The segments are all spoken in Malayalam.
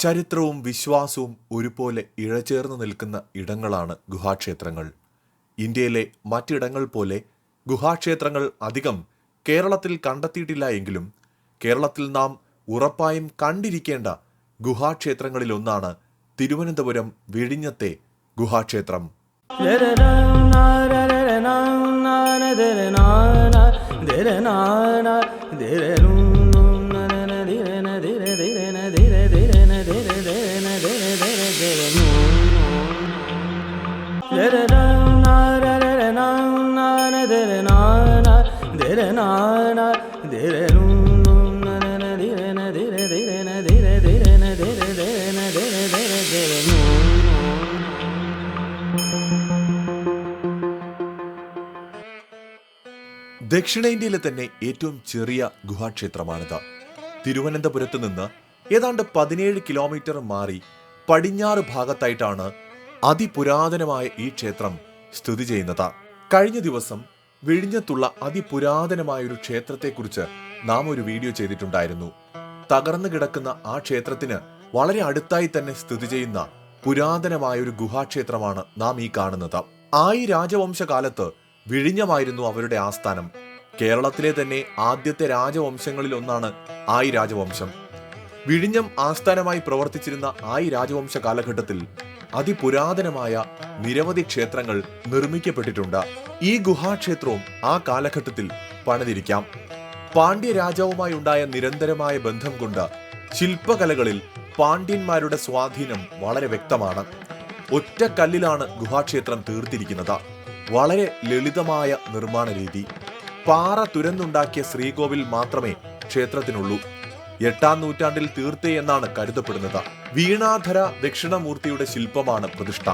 ചരിത്രവും വിശ്വാസവും ഒരുപോലെ ഇഴചേർന്ന് നിൽക്കുന്ന ഇടങ്ങളാണ് ഗുഹാക്ഷേത്രങ്ങൾ ഇന്ത്യയിലെ മറ്റിടങ്ങൾ പോലെ ഗുഹാക്ഷേത്രങ്ങൾ അധികം കേരളത്തിൽ കണ്ടെത്തിയിട്ടില്ല എങ്കിലും കേരളത്തിൽ നാം ഉറപ്പായും കണ്ടിരിക്കേണ്ട ഗുഹാക്ഷേത്രങ്ങളിലൊന്നാണ് തിരുവനന്തപുരം വിഴിഞ്ഞത്തെ ഗുഹാക്ഷേത്രം ദക്ഷിണേന്ത്യയിലെ തന്നെ ഏറ്റവും ചെറിയ ഗുഹാക്ഷേത്രമാണിത്. തിരുവനന്തപുരത്ത് നിന്ന് ഏതാണ്ട് പതിനേഴ് കിലോമീറ്റർ മാറി പടിഞ്ഞാറ് ഭാഗത്തായിട്ടാണ് അതിപുരാതനമായ ഈ ക്ഷേത്രം സ്ഥിതി ചെയ്യുന്നത്. കഴിഞ്ഞ ദിവസം വിഴിഞ്ഞത്തുള്ള അതിപുരാതനമായ ഒരു ക്ഷേത്രത്തെക്കുറിച്ച് നാം ഒരു വീഡിയോ ചെയ്തിട്ടുണ്ടായിരുന്നു. തകർന്നു കിടക്കുന്ന ആ ക്ഷേത്രത്തിന് വളരെ അടുത്തായി തന്നെ സ്ഥിതി ചെയ്യുന്ന പുരാതനമായ ഒരു ഗുഹാക്ഷേത്രമാണ് നാം ഈ കാണുന്നത്. ആയി രാജവംശകാലത്ത് വിഴിഞ്ഞമായിരുന്നു അവരുടെ ആസ്ഥാനം. കേരളത്തിലെ തന്നെ ആദ്യത്തെ രാജവംശങ്ങളിൽ ഒന്നാണ് ആയി രാജവംശം. വിഴിഞ്ഞം ആസ്ഥാനമായി പ്രവർത്തിച്ചിരുന്ന ആയി രാജവംശ കാലഘട്ടത്തിൽ അതിപുരാതനമായ നിരവധി ക്ഷേത്രങ്ങൾ നിർമ്മിക്കപ്പെട്ടിട്ടുണ്ട്. ഈ ഗുഹാക്ഷേത്രവും ആ കാലഘട്ടത്തിൽ പണിതിരിക്കാം. പാണ്ഡ്യ രാജാവുമായി ഉണ്ടായ നിരന്തരമായ ബന്ധം കൊണ്ട് ശില്പകലകളിൽ പാണ്ഡ്യന്മാരുടെ സ്വാധീനം വളരെ വ്യക്തമാണ്. ഒറ്റ കല്ലിലാണ് ഗുഹാക്ഷേത്രം തീർത്തിരിക്കുന്നത്. വളരെ ലളിതമായ നിർമ്മാണ രീതി പാറ തുരന്നുണ്ടാക്കിയ ശ്രീകോവിൽ മാത്രമേ ക്ഷേത്രത്തിനുള്ളൂ. എട്ടാം നൂറ്റാണ്ടിൽ തീർത്തേ എന്നാണ് കരുതപ്പെടുന്നത്. വീണാധര ദക്ഷിണമൂർത്തിയുടെ ശില്പമാണ് പ്രതിഷ്ഠ.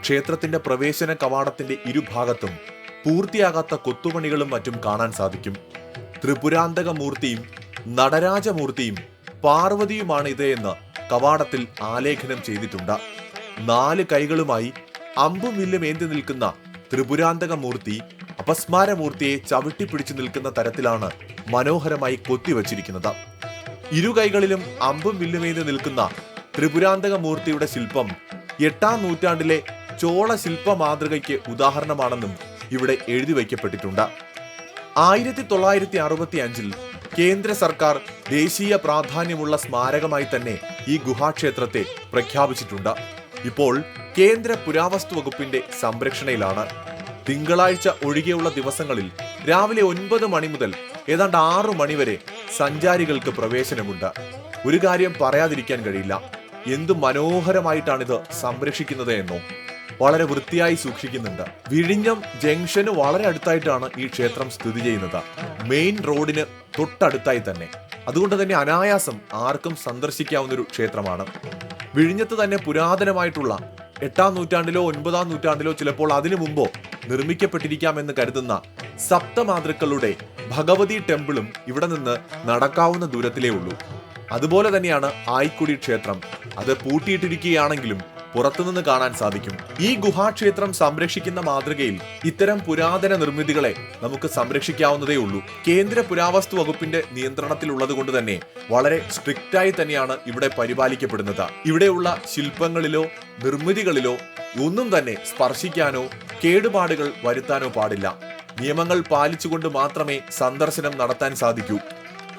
ക്ഷേത്രത്തിന്റെ പ്രവേശന കവാടത്തിന്റെ ഇരുഭാഗത്തും പൂർത്തിയാകാത്ത കൊത്തുപണികളും മറ്റും കാണാൻ സാധിക്കും. ത്രിപുരാന്തക മൂർത്തിയും നടരാജമൂർത്തിയും പാർവതിയുമാണ് ഇത് എന്ന് കവാടത്തിൽ ആലേഖനം ചെയ്തിട്ടുണ്ട്. നാല് കൈകളുമായി അമ്പും വില്ലും ഏന്തി നിൽക്കുന്ന ത്രിപുരാന്തക മൂർത്തി അപസ്മാരമൂർത്തിയെ ചവിട്ടി പിടിച്ചു നിൽക്കുന്ന തരത്തിലാണ് മനോഹരമായി കൊത്തിവച്ചിരിക്കുന്നത്. ഇരു കൈകളിലും അമ്പും വില്ലുമേന്തി നിൽക്കുന്ന ത്രിപുരാന്തക മൂർത്തിയുടെ ശില്പം എട്ടാം നൂറ്റാണ്ടിലെ ചോള ശില്പ മാതൃകയ്ക്ക് ഉദാഹരണമാണെന്നും ഇവിടെ എഴുതി വയ്ക്കപ്പെട്ടിട്ടുണ്ട്. ആയിരത്തി തൊള്ളായിരത്തി അറുപത്തി അഞ്ചിൽ കേന്ദ്ര സർക്കാർ ദേശീയ പ്രാധാന്യമുള്ള സ്മാരകമായി തന്നെ ഈ ഗുഹാക്ഷേത്രത്തെ പ്രഖ്യാപിച്ചിട്ടുണ്ട്. ഇപ്പോൾ കേന്ദ്ര പുരാവസ്തു വകുപ്പിന്റെ സംരക്ഷണയിലാണ്. തിങ്കളാഴ്ച ഒഴികെയുള്ള ദിവസങ്ങളിൽ രാവിലെ ഒൻപത് മണി മുതൽ ഏതാണ്ട് ആറു മണിവരെ സഞ്ചാരികൾക്ക് പ്രവേശനമുണ്ട്. ഒരു കാര്യം പറയാതിരിക്കാൻ കഴിയില്ല. എന്തു മനോഹരമായിട്ടാണിത് സംരക്ഷിക്കുന്നത് എന്നോ വളരെ വൃത്തിയായി സൂക്ഷിക്കുന്നുണ്ട്. വിഴിഞ്ഞം ജംഗ്ഷന് വളരെ അടുത്തായിട്ടാണ് ഈ ക്ഷേത്രം സ്ഥിതി ചെയ്യുന്നത്. മെയിൻ റോഡിന് തൊട്ടടുത്തായി തന്നെ. അതുകൊണ്ട് തന്നെ അനായാസം ആർക്കും സന്ദർശിക്കാവുന്ന ഒരു ക്ഷേത്രമാണ്. വിഴിഞ്ഞത്ത് തന്നെ പുരാതനമായിട്ടുള്ള എട്ടാം നൂറ്റാണ്ടിലോ ഒൻപതാം നൂറ്റാണ്ടിലോ ചിലപ്പോൾ അതിനു മുമ്പോ നിർമ്മിക്കപ്പെട്ടിരിക്കാമെന്ന് കരുതുന്ന സപ്തമാതൃക്കളുടെ ഭഗവതി ടെമ്പിളും ഇവിടെ നിന്ന് നടക്കാവുന്ന ദൂരത്തിലേ ഉള്ളൂ. അതുപോലെ തന്നെയാണ് ആയിക്കുടി ക്ഷേത്രം. അത് പൂട്ടിയിട്ടിരിക്കുകയാണെങ്കിലും പുറത്തുനിന്ന് കാണാൻ സാധിക്കും. ഈ ഗുഹാക്ഷേത്രം സംരക്ഷിക്കുന്ന മാതൃകയിൽ ഇത്തരം പുരാതന നിർമ്മിതികളെ നമുക്ക് സംരക്ഷിക്കാവുന്നതേ ഉള്ളൂ. കേന്ദ്ര പുരാവസ്തു വകുപ്പിന്റെ നിയന്ത്രണത്തിലുള്ളത് കൊണ്ട് തന്നെ വളരെ സ്ട്രിക്റ്റായി തന്നെയാണ് ഇവിടെ പരിപാലിക്കപ്പെടുന്നത്. ഇവിടെയുള്ള ശില്പങ്ങളിലോ നിർമ്മിതികളിലോ ഒന്നും തന്നെ സ്പർശിക്കാനോ കേടുപാടുകൾ വരുത്താനോ പാടില്ല. നിയമങ്ങൾ പാലിച്ചുകൊണ്ട് മാത്രമേ സന്ദർശനം നടത്താൻ സാധിക്കൂ.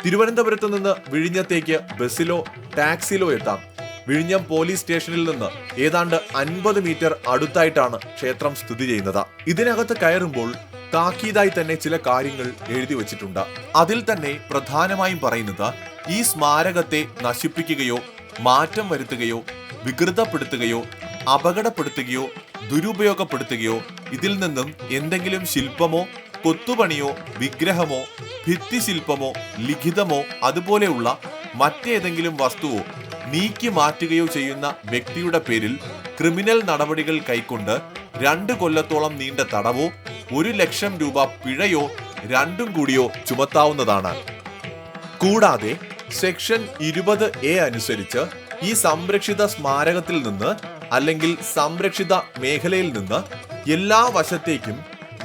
തിരുവനന്തപുരത്ത് നിന്ന് വിഴിഞ്ഞത്തേക്ക് ബസ്സിലോ ടാക്സിയിലോ എത്താം. വിഴിഞ്ഞം പോലീസ് സ്റ്റേഷനിൽ നിന്ന് ഏതാണ്ട് അൻപത് മീറ്റർ അടുത്തായിട്ടാണ് ക്ഷേത്രം സ്ഥിതി ചെയ്യുന്നത്. ഇതിനകത്ത് കയറുമ്പോൾ താക്കീതായി തന്നെ ചില കാര്യങ്ങൾ എഴുതി വച്ചിട്ടുണ്ട്. അതിൽ തന്നെ പ്രധാനമായും പറയുന്നത് ഈ സ്മാരകത്തെ നശിപ്പിക്കുകയോ മാറ്റം വരുത്തുകയോ വികൃതപ്പെടുത്തുകയോ അപകടപ്പെടുത്തുകയോ ദുരുപയോഗപ്പെടുത്തുകയോ ഇതിൽ നിന്നും എന്തെങ്കിലും ശില്പമോ കൊത്തുപണിയോ വിഗ്രഹമോ ഭിത്തിശില്പമോ ലിഖിതമോ അതുപോലെയുള്ള മറ്റേതെങ്കിലും വസ്തുവോ നീക്കി മാറ്റുകയോ ചെയ്യുന്ന വ്യക്തിയുടെ പേരിൽ ക്രിമിനൽ നടപടികൾ കൈക്കൊണ്ട് രണ്ട് കൊല്ലത്തോളം നീണ്ട തടവോ ഒരു ലക്ഷം രൂപ പിഴയോ രണ്ടും കൂടിയോ ചുമത്താവുന്നതാണ്. കൂടാതെ സെക്ഷൻ ഇരുപത് എ അനുസരിച്ച് ഈ സംരക്ഷിത സ്മാരകത്തിൽ നിന്ന് അല്ലെങ്കിൽ സംരക്ഷിത മേഖലയിൽ നിന്ന് എല്ലാ വശത്തേക്കും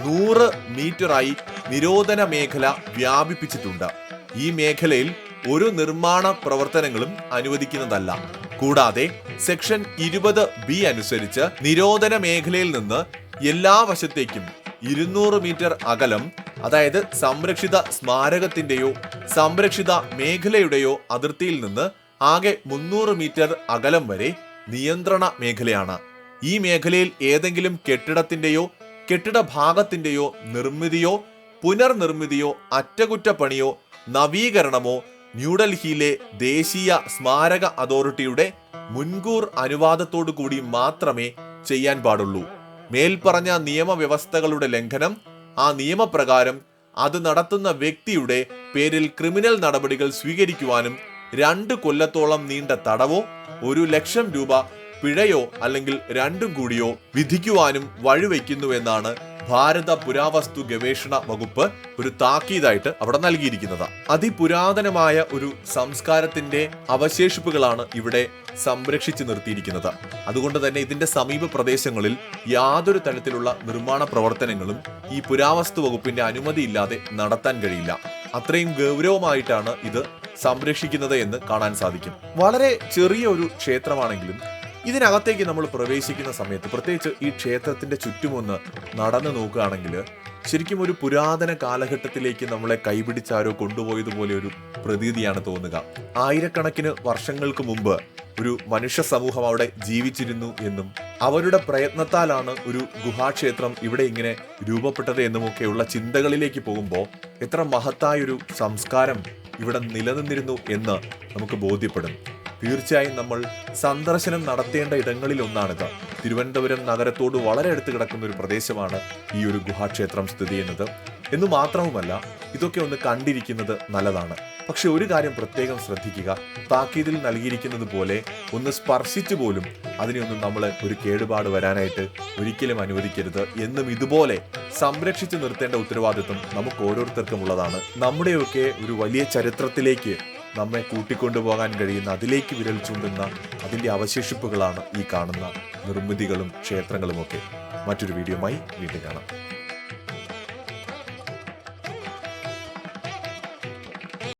നൂറ് മീറ്ററായി നിരോധന മേഖല വ്യാപിപ്പിച്ചിട്ടുണ്ട്. ഈ മേഖലയിൽ ഒരു നിർമ്മാണ പ്രവർത്തനങ്ങളും അനുവദിക്കുന്നതല്ല. കൂടാതെ സെക്ഷൻ ഇരുപത് ബി അനുസരിച്ച് നിരോധന മേഖലയിൽ നിന്ന് എല്ലാ വശത്തേക്കും ഇരുന്നൂറ് മീറ്റർ അകലം അതായത് സംരക്ഷിത സ്മാരകത്തിന്റെയോ സംരക്ഷിത മേഖലയുടെയോ അതിർത്തിയിൽ നിന്ന് ആകെ മുന്നൂറ് മീറ്റർ അകലം വരെ നിയന്ത്രണ മേഖലയാണ്. ഈ മേഖലയിൽ ഏതെങ്കിലും കെട്ടിടത്തിന്റെയോ കെട്ടിട ഭാഗത്തിന്റെയോ നിർമ്മിതിയോ പുനർനിർമ്മിതിയോ അറ്റകുറ്റപ്പണിയോ നവീകരണമോ ന്യൂഡൽഹിയിലെ ദേശീയ സ്മാരക അതോറിറ്റിയുടെ മുൻകൂർ അനുവാദത്തോടു കൂടി മാത്രമേ ചെയ്യാൻ പാടുള്ളൂ. മേൽപ്പറഞ്ഞ നിയമവ്യവസ്ഥകളുടെ ലംഘനം ആ നിയമപ്രകാരം അത് നടത്തുന്ന വ്യക്തിയുടെ പേരിൽ ക്രിമിനൽ നടപടികൾ സ്വീകരിക്കുവാനും രണ്ട് കൊല്ലത്തോളം നീണ്ട തടവോ ഒരു ലക്ഷം രൂപ പിഴയോ അല്ലെങ്കിൽ രണ്ടും കൂടിയോ വിധിക്കുവാനും വഴിവെക്കുന്നുവെന്നാണ് ഭാരത പുരാവസ്തു ഗവേഷണ വകുപ്പ് ഒരു താക്കീതായിട്ട് അവിടെ നൽകിയിരിക്കുന്നത്. അതിപുരാതനമായ ഒരു സംസ്കാരത്തിന്റെ അവശേഷിപ്പുകളാണ് ഇവിടെ സംരക്ഷിച്ചു നിർത്തിയിരിക്കുന്നത്. അതുകൊണ്ട് തന്നെ ഇതിന്റെ സമീപ പ്രദേശങ്ങളിൽ യാതൊരു തരത്തിലുള്ള നിർമ്മാണ പ്രവർത്തനങ്ങളും ഈ പുരാവസ്തു വകുപ്പിന്റെ അനുമതിയില്ലാതെ നടത്താൻ കഴിയില്ല. അത്രയും ഗൗരവമായിട്ടാണ് ഇത് സംരക്ഷിക്കുന്നത് എന്ന് കാണാൻ സാധിക്കും. വളരെ ചെറിയ ഒരു ക്ഷേത്രമാണെങ്കിലും ഇതിനകത്തേക്ക് നമ്മൾ പ്രവേശിക്കുന്ന സമയത്ത് പ്രത്യേകിച്ച് ഈ ക്ഷേത്രത്തിന്റെ ചുറ്റുമൊന്ന് നടന്നു നോക്കുകയാണെങ്കിൽ ശരിക്കും ഒരു പുരാതന കാലഘട്ടത്തിലേക്ക് നമ്മളെ കൈപിടിച്ചാരോ കൊണ്ടുപോയതുപോലെ ഒരു പ്രതീതിയാണ് തോന്നുക. ആയിരക്കണക്കിന് വർഷങ്ങൾക്ക് മുമ്പ് ഒരു മനുഷ്യ സമൂഹം അവിടെ ജീവിച്ചിരുന്നു എന്നും അവരുടെ പ്രയത്നത്താലാണ് ഒരു ഗുഹാക്ഷേത്രം ഇവിടെ ഇങ്ങനെ രൂപപ്പെട്ടത് എന്നുമൊക്കെയുള്ള ചിന്തകളിലേക്ക് പോകുമ്പോൾ എത്ര മഹത്തായൊരു സംസ്കാരം ഇവിടെ നിലനിന്നിരുന്നു എന്ന് നമുക്ക് ബോധ്യപ്പെടും തീർച്ചയായും നമ്മൾ സന്ദർശനം നടത്തേണ്ട ഇടങ്ങളിൽ ഒന്നാണിത്. തിരുവനന്തപുരം നഗരത്തോട് വളരെ അടുത്ത് കിടക്കുന്ന ഒരു പ്രദേശമാണ് ഈ ഒരു ഗുഹാക്ഷേത്രം സ്ഥിതി ചെയ്യുന്നത്. എന്ന് മാത്രവുമല്ല ഇതൊക്കെ ഒന്ന് കണ്ടിരിക്കുന്നത് നല്ലതാണ്. പക്ഷെ ഒരു കാര്യം പ്രത്യേകം ശ്രദ്ധിക്കുക. താക്കീതിൽ നൽകിയിരിക്കുന്നത് പോലെ ഒന്ന് സ്പർശിച്ചു പോലും അതിനെയൊന്നും നമ്മൾ ഒരു കേടുപാട് വരാനായിട്ട് ഒരിക്കലും അനുവദിക്കരുത്. എന്നും ഇതുപോലെ സംരക്ഷിച്ചു നിർത്തേണ്ട ഉത്തരവാദിത്വം നമുക്ക് ഓരോരുത്തർക്കും ഉള്ളതാണ്. നമ്മുടെയൊക്കെ ഒരു വലിയ ചരിത്രത്തിലേക്ക് നമ്മെ കൂട്ടിക്കൊണ്ടുപോകാൻ കഴിയുന്ന അതിലേക്ക് വിരൽ ചൂണ്ടുന്ന അതിന്റെ അവശേഷിപ്പുകളാണ് ഈ കാണുന്ന നിർമ്മിതികളും ക്ഷേത്രങ്ങളുമൊക്കെ. മറ്റൊരു വീഡിയോയുമായി വീണ്ടും കാണാം.